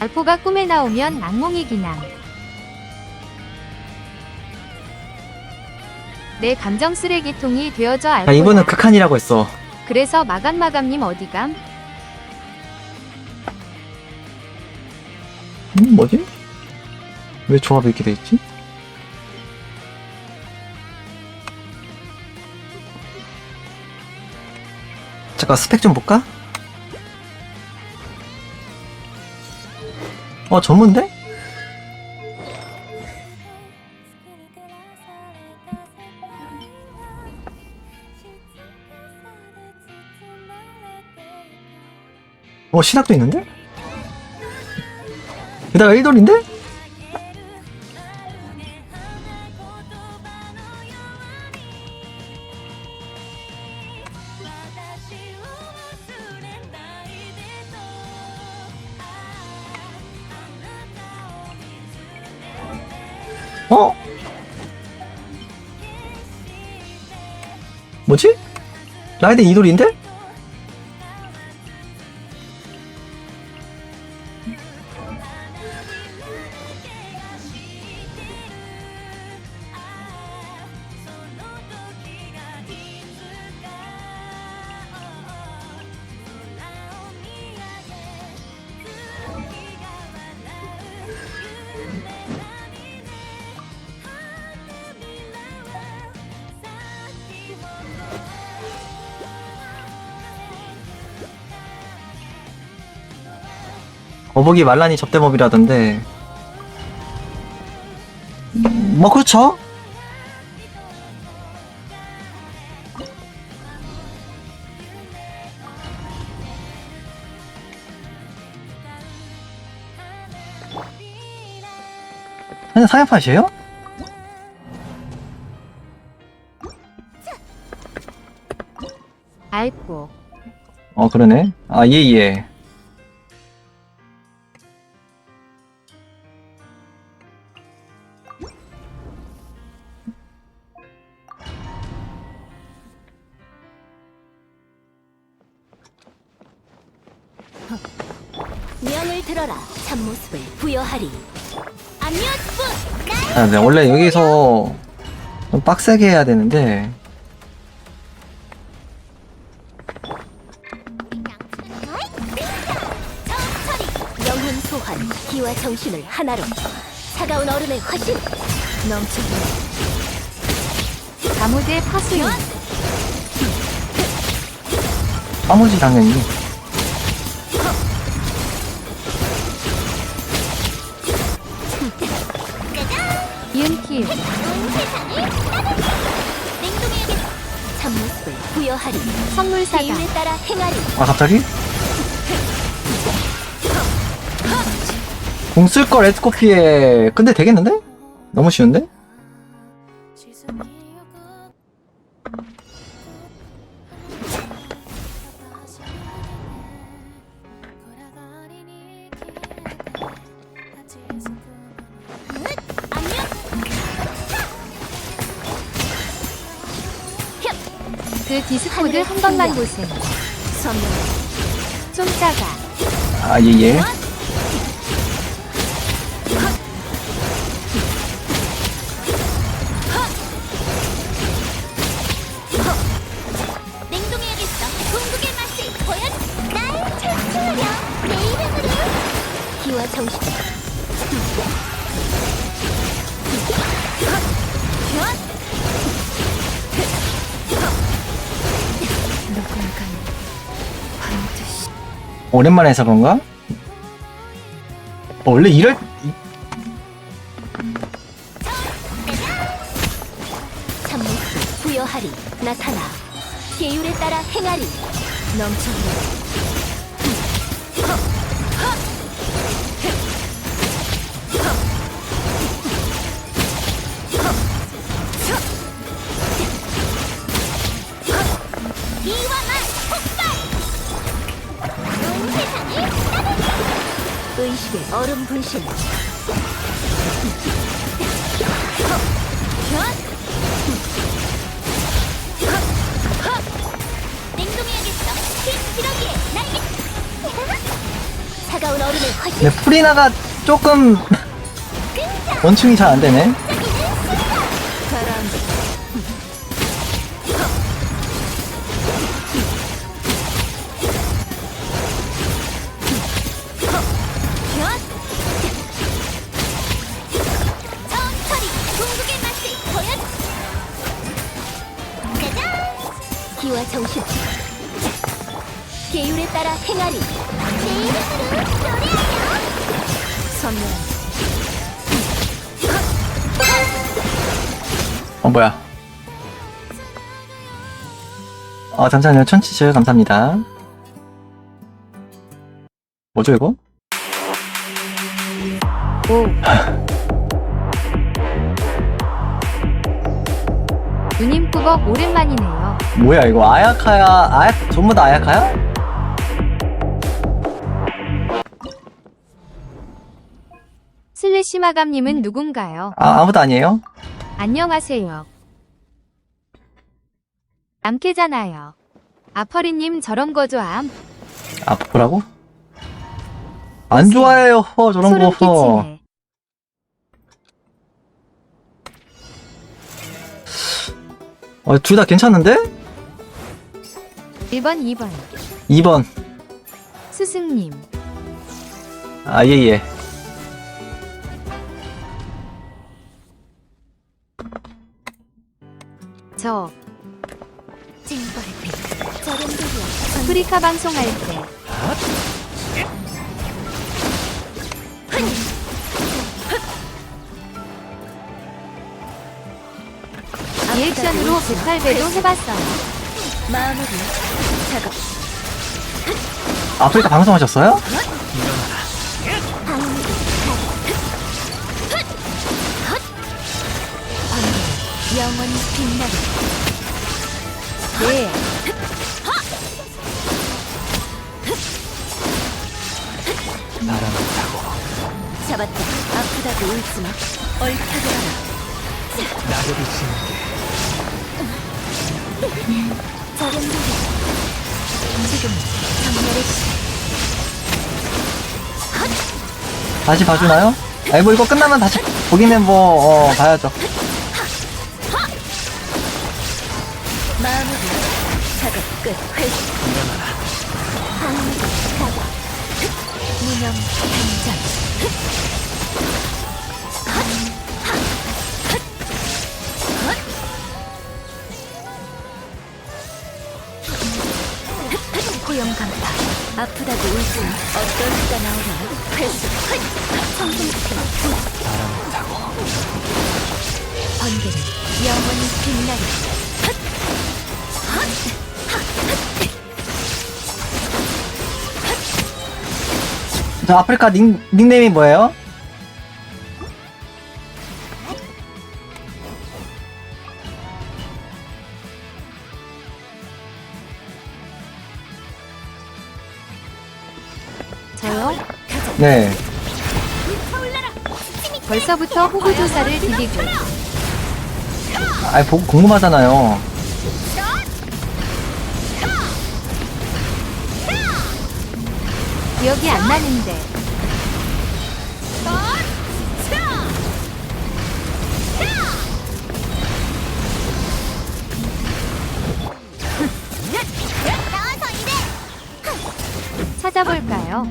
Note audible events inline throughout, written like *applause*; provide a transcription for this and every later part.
알포가 꿈에 나오면 악몽이기나. 내 감정 쓰레기통이 되어져 야 알포 야. 이분은 극한이라고 했어 그래서 마감마감님 어디감? 음 뭐지? 왜 조합이 이렇게 돼있지? 잠깐 스펙 좀 볼까? 어 전문데? 어 신학도 있는데? 게다가 1돌인데? 라이덴 2돌인데? 어복이 말란이 접대법이라던데 음, 뭐 그렇죠 그냥 사연팟이에요? 알포. 어 그러네 아 예예 명 아, 네, 원래 여기서 좀 빡세게 해야 되는데. 영혼 소환 기와 정신을 하나로. 차가운 얼음의 화신 넘치는 가무제 파수인. 빠무지 당연히 이은키. 냉동해야겠다 참모습을 부여하리 선물 사다. 계율에 따라 행하리 아 갑자기? 공 쓸 걸 에스코피에 근데 되겠는데? 너무 쉬운데? 그 디스코드 한 번만 보세요. 선명 좀 작아. 아 예 예 오랜만에 해서 그런가? 어, 원래 이럴 이- 참모습을 부여하리 나타나. 계율에 따라 행하리. 넘쳐흐르 의식의 얼음 분신. 냉동해야겠어. 흰 기러기에 날개. 차가운 차가운 얼음을 화시 근데 프리나가 조금 *laughs* 원충이 잘 안 되네. 계율에 따라 행하리 내 이름으로 노래하여 선명 어 뭐야? 어 잠시만요. 천치즈 감사합니다. 뭐죠 이거? 오. *laughs* 누님 꾸벅 오랜만이네요. 뭐야 이거 아야카야 아야 전부 다 아야카야? 슬래시 마감님은 누군가요? 아 아무도 아니에요? 안녕하세요. 남캐잖아요. 아퍼리님 저런 거 좋아함. 아 뭐라고? 안 좋아해요 허, 저런 소름 거. 끼치네. 어, 둘 다 괜찮은데? 1번, 2번. 2번. 스승님. 아 예 예. 저 징벌빛. 저렴들이야. 아프리카 방송할 때. 리액션으로 108배도 해봤어요. 마무리 작업. 아프리카 방송하셨어요? 영원히 빛나리 네. 잡았다. 아프다고 울지마. 얽혀들어라. 저렴들이야 지금 정렬의 시 다시 봐주나요? 아니 뭐 이거 끝나면 다시 보기는 뭐 어, 봐야죠. 끝 회수 방문 가자 무념 단장 고용 간파 아프다고 울지 마. 어떤 수가 나오려나? 회수 청승시켜 번개는 영원히 빛나리 저 아프리카 닉, 닉네임이 뭐예요? 저요? 네. 벌써부터 호구 조사를 드리고 아니 보고 궁금하잖아요. 기억이 안 나는데 *laughs* 찾아볼까요?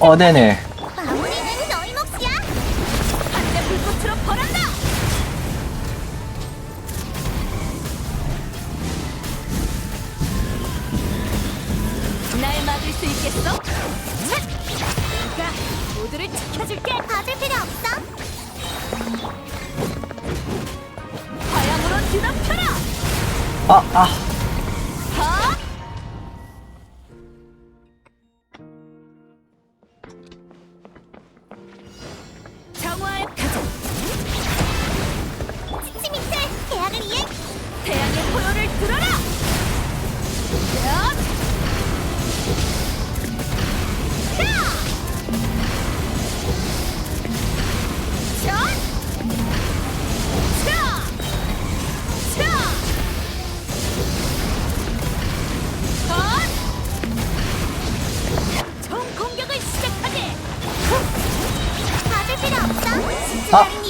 어 네네. 정화의 가자. 치치미틀 대학을 위해 태양의 포효를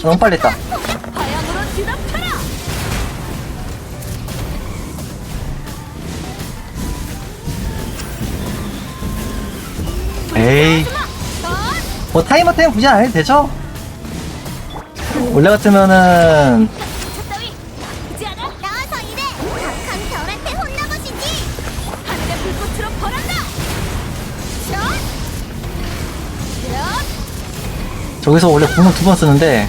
너무 빨리 했다. 에이. 뭐 타이머 때문에 굳이 안 해도 되죠? 원래 같으면은! 저기서 원래 공을 두 번 쓰는데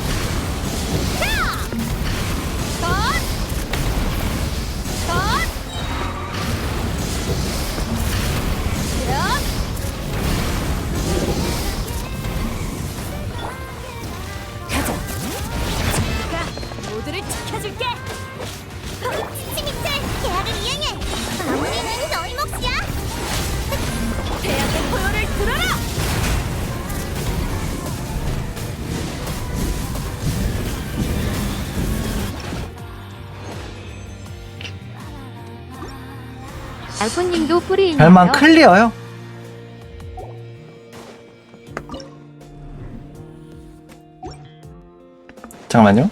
알포님도 풀이 있나요? 별만 클리어요? 잠깐만요.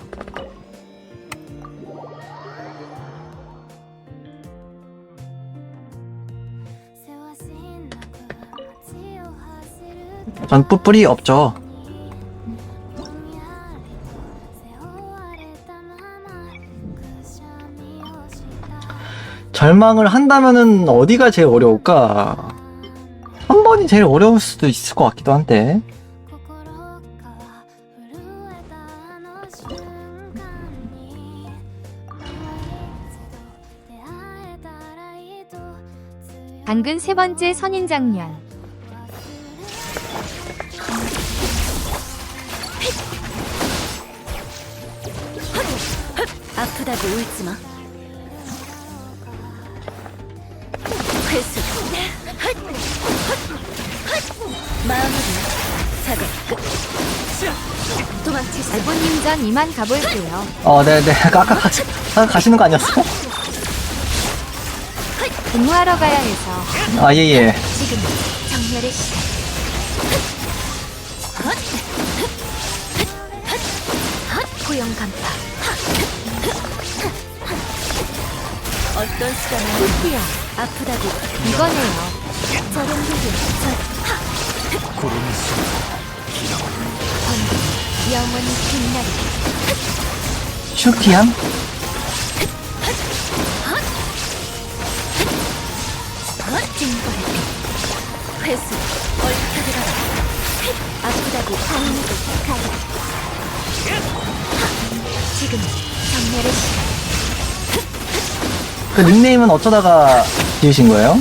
전 뿌뿌리 없죠. 절망을 한다면은 어디가 제일 어려울까? 한 번이 제일 어려울 수도 있을 것 같기도 한데. 당근 세 번째 선인 장면. 아프다고 울지 마. 마음으로 작업 끝. 도망칠 수 알포님 전 이만 가볼게요. 어, 네네. 아까 가시, 아까 가시는 거 아니었어? 근무하러 가야 해서 아, 예, 예. 지금 정렬의 시간. 고용 간파. 어떤 수단을 풀피어. 아프다고 이거네요. 저런 부분 저 영원히 빛나리. 슈키함? 찡벌의 회수 얼타들어라 아프다고 방문도 가라 지금 정렬의 시간. 그 닉네임은 어쩌다가 지으신 거예요?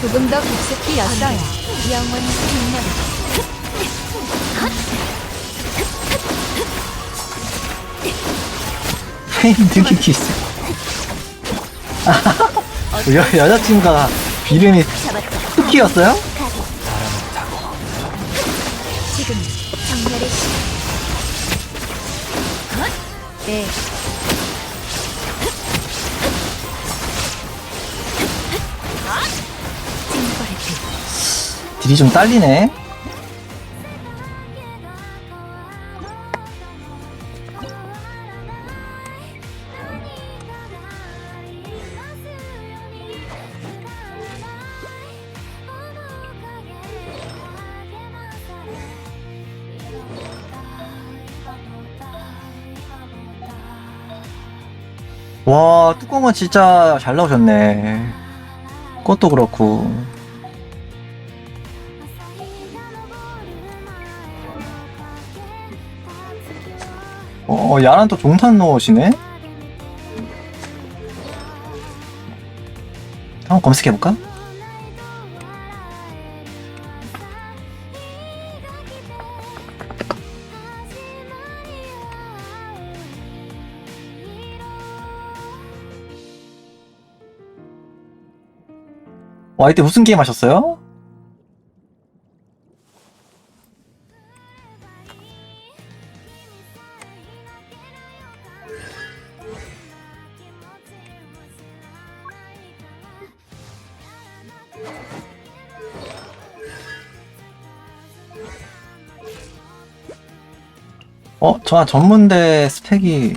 조금 더 깊숙이 였어요. 영원히 빛나리. 느끼기 있어. 여, 여자친구가 이름이 잡았다 슈키였어요? 지금 정렬의 시간. 네. 딜이 좀 딸리네. 와, 뚜껑은 진짜 잘 나오셨네. 그것도 그렇고. 어, 야란 또 종탄 넣으시네? 한번 검색해볼까? 와, 이때 무슨 게임 하셨어요? 어, 저 전문대 스펙이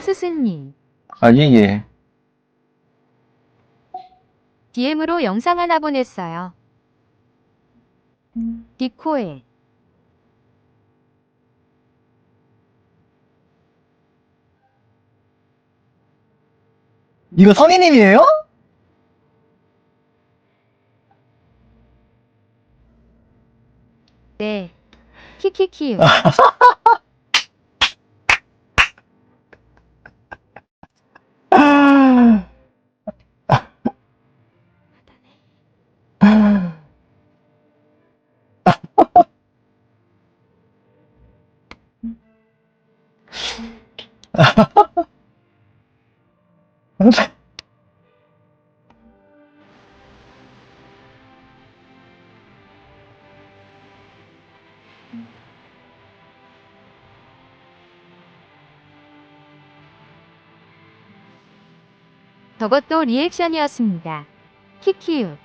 스승님. 아, 예, 예. DM으로 영상 하나 보냈어요. 디코에 이거 선희님이에요? 네. 키키키. *laughs* *laughs* 저것도 리액션이었습니다. 키키유.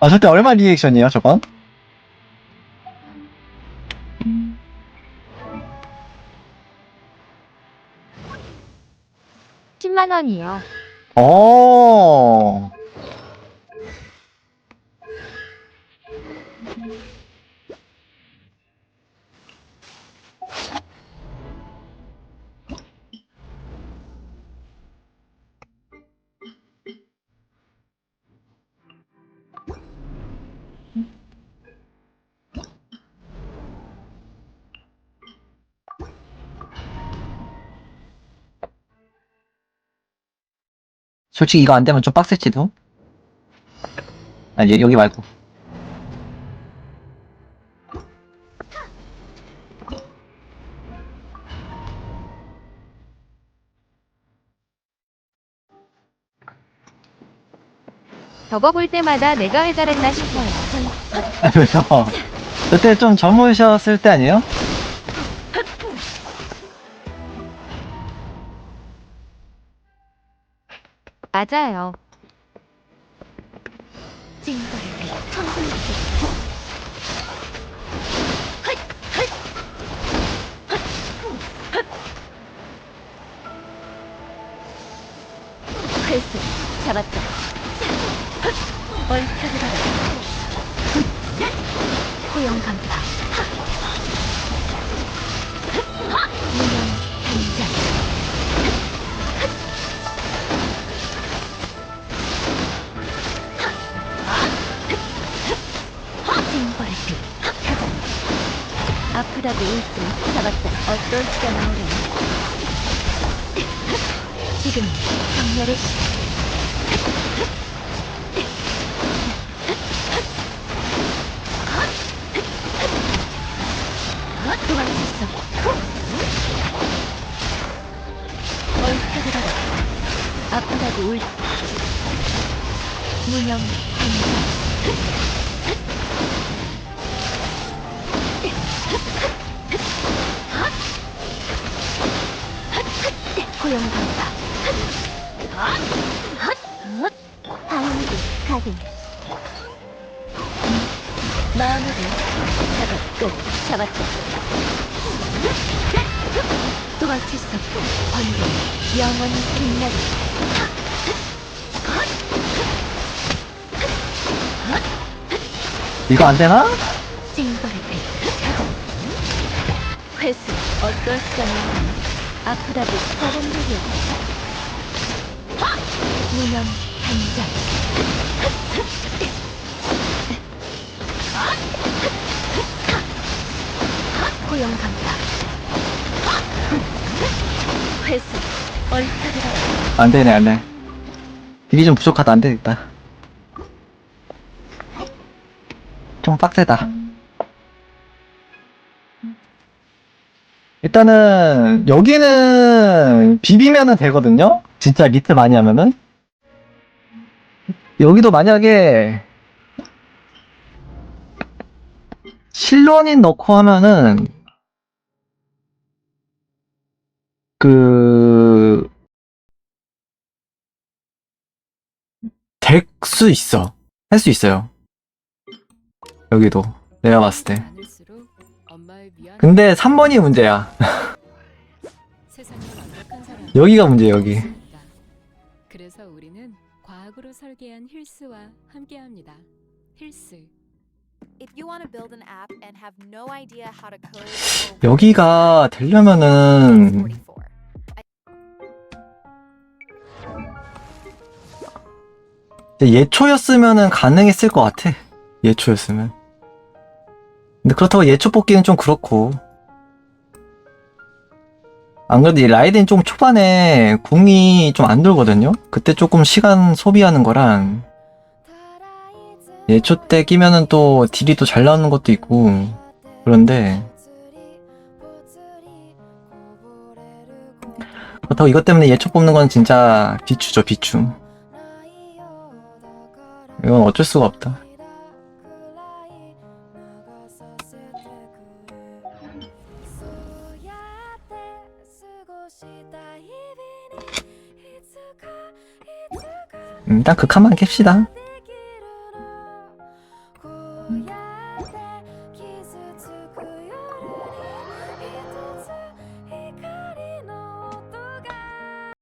아, 저때 얼마 리액션이에요, 저건? 십만 원이요. 어. 솔직히 이거 안 되면 좀 빡셀지도. 아니, 여기 말고. 저거 볼 때마다 내가 왜 잘했나 싶어요. 아, 왜요? 그때 좀 젊으셨을 때 아니에요? 맞아요. 잡았다. 얼타들어라 호영 간파 아프다고 울듯 잡았다. 어떤 수가 나오려나 지금 정렬의 시간 도망쳤어. 얼타들어라 아프다고 울 무명 방울이 가긴 마무리 작업 끝 잡았다 도망칠 수 없고 번개 영원히 빛나리 이거 안 되나? 찡벌의 빛 회수 어떤 수장이 아프다고 일이 무명 단장 호영 간다 회수 얼타들어라 안 되네, 안 돼. 딜이 좀 부족하다, 안 되겠다. 좀 빡세다. 일단은, 여기는 비비면은 되거든요? 진짜 리트 많이 하면은? 여기도 만약에, 실론인 넣고 하면은, 그, 될 수 있어. 할 수 있어요. 여기도. 내가 봤을 때. 근데 3번이 문제야. *laughs* 여기가 문제야, 여기. 설계한 힐스와 함께합니다. 힐스. If you want to build an app and have no idea how to code, 여기가 되려면은 44. 예초였으면은 가능했을 것 같아. 예초였으면. 근데 그렇다고 예초 뽑기는 좀 그렇고. 안 그래도 이 라이덴 좀 초반에 궁이 좀 안 돌거든요? 그때 조금 시간 소비하는 거랑 예초 때 끼면은 또 딜이 또 잘 나오는 것도 있고 그런데 그렇다고 이것 때문에 예초 뽑는 건 진짜 비추죠 비추 이건 어쩔 수가 없다 일단 극한만 캡시다